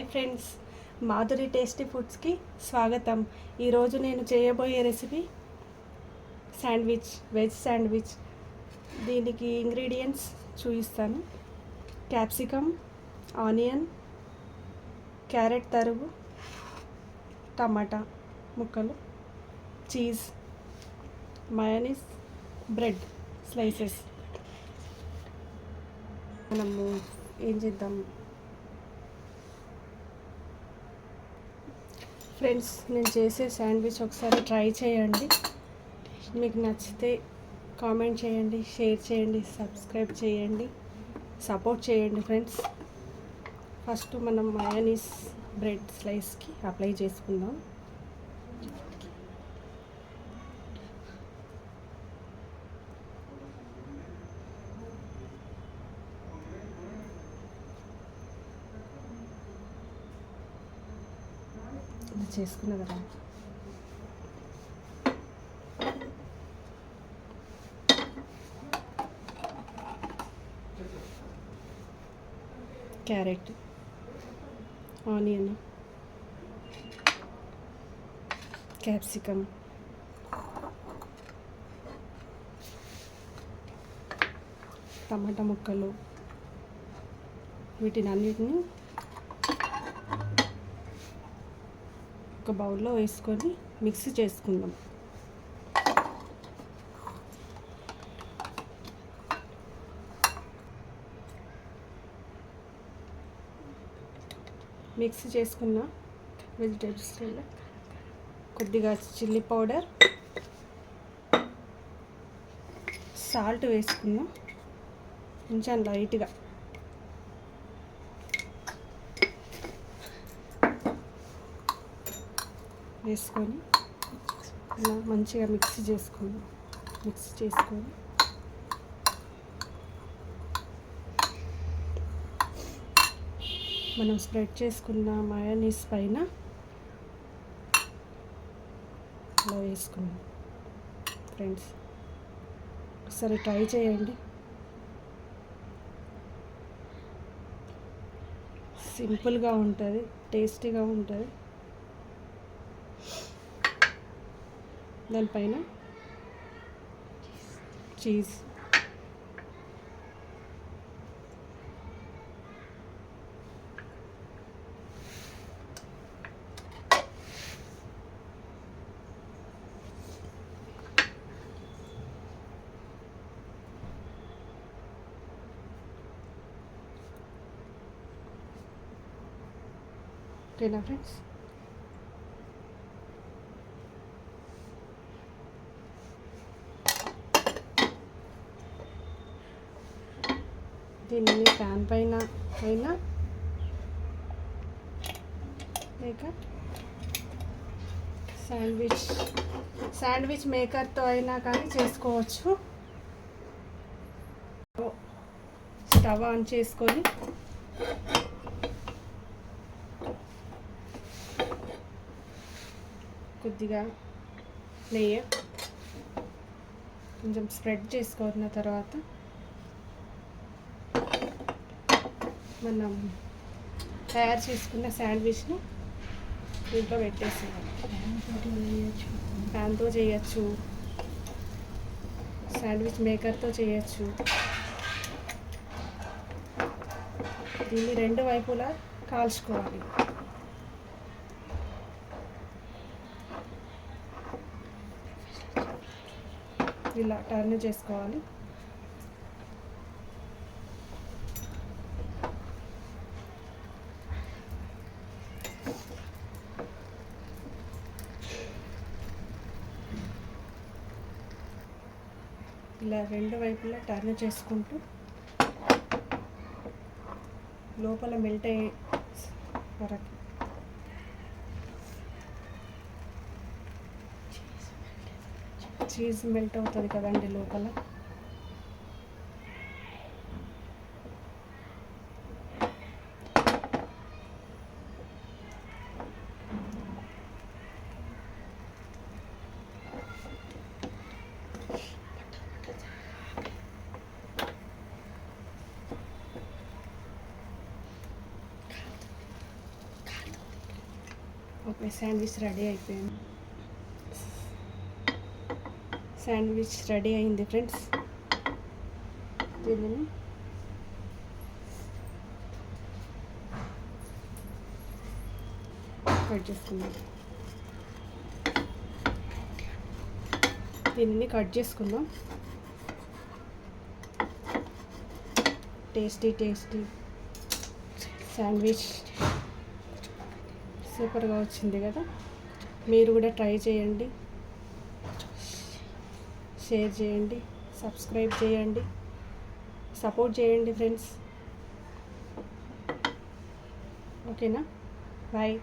Hi friends. Madhuri tasty ఫుడ్స్కి స్వాగతం. ఈరోజు నేను చేయబోయే రెసిపీ శాండ్విచ్ వెజ్ శాండ్విచ్. దీనికి ఇంగ్రీడియంట్స్ చూపిస్తాను. క్యాప్సికమ్ ఆనియన్ క్యారెట్ తరుగు టమాటా ముక్కలు చీజ్ మయోనీస్ బ్రెడ్ స్లైసెస్. మనము ఏం చేద్దాం? ఫ్రెండ్స్ నేను చేసే శాండ్విచ్ ఒకసారి ట్రై చేయండి. మీకు నచ్చితే కామెంట్ చేయండి షేర్ చేయండి సబ్స్క్రైబ్ చేయండి సపోర్ట్ చేయండి ఫ్రెండ్స్. ఫస్ట్ మనం మయోనీస్ బ్రెడ్ స్లైస్కి అప్లై చేసుకుందాం. చేసుకున్న కదా క్యారెట్ ఆనియన్ క్యాప్సికమ్. టమాటా ముక్కలు వీటిని అన్నిటిని ఒక బౌల్లో వేసుకొని మిక్స్ చేసుకుందాం. మిక్స్ చేసుకున్న వెజిటేబుల్స్ కొద్దిగా చిల్లీ పౌడర్ సాల్ట్ వేసుకున్నాం. కొంచెం లైట్గా వేసుకొని ఇలా మంచిగా మిక్స్ చేసుకుందాం మిక్స్ చేసుకొని. మనం స్ప్రెడ్ చేసుకున్న మయోనీస్ పైన అలా వేసుకుందాం ఫ్రెండ్స్ ఒకసారి ట్రై చేయండి. సింపుల్గా ఉంటుంది టేస్టీగా ఉంటుంది. దానిపైన చీజ్ ఓకేనా ఫ్రెండ్స్ దీన్ని ప్యాన్ పైన అయినా? లేక శాండ్విచ్ శాండ్విచ్ మేకర్తో అయినా కానీ చేసుకోవచ్చు. స్టవ్ ఆన్ చేసుకొని కొద్దిగా నెయ్యి కొంచెం స్ప్రెడ్ చేసుకున్న తర్వాత మనం తయారు చేసుకున్న శాండ్విచ్ని దీంట్లో పెట్టేసేయాలి ప్యాన్తో చేయొచ్చు. శాండ్విచ్ మేకర్తో చేయొచ్చు. దీన్ని రెండు వైపులా కాల్చుకోవాలి. ఇలా టర్న్ చేసుకోవాలి. ఇలా రెండు వైపులా టర్న్ చేసుకుంటూ లోపల మెల్ట్ అయ్యే వరకు. చీజ్ మెల్ట్ అవుతుంది కదండి లోపల. శాండ్విచ్ రెడీ అయిపోయింది. శాండ్విచ్ రెడీ అయింది ఫ్రెండ్స్. దీనిని కట్ చేసుకుందాం. దీనిని కట్ చేసుకుందాం. Tasty tasty. శాండ్విచ్ సూపర్గా వచ్చింది కదా. మీరు కూడా ట్రై చేయండి. షేర్ చేయండి. సబ్స్క్రైబ్ చేయండి. సపోర్ట్ చేయండి ఫ్రెండ్స్. ఓకేనా? బాయ్.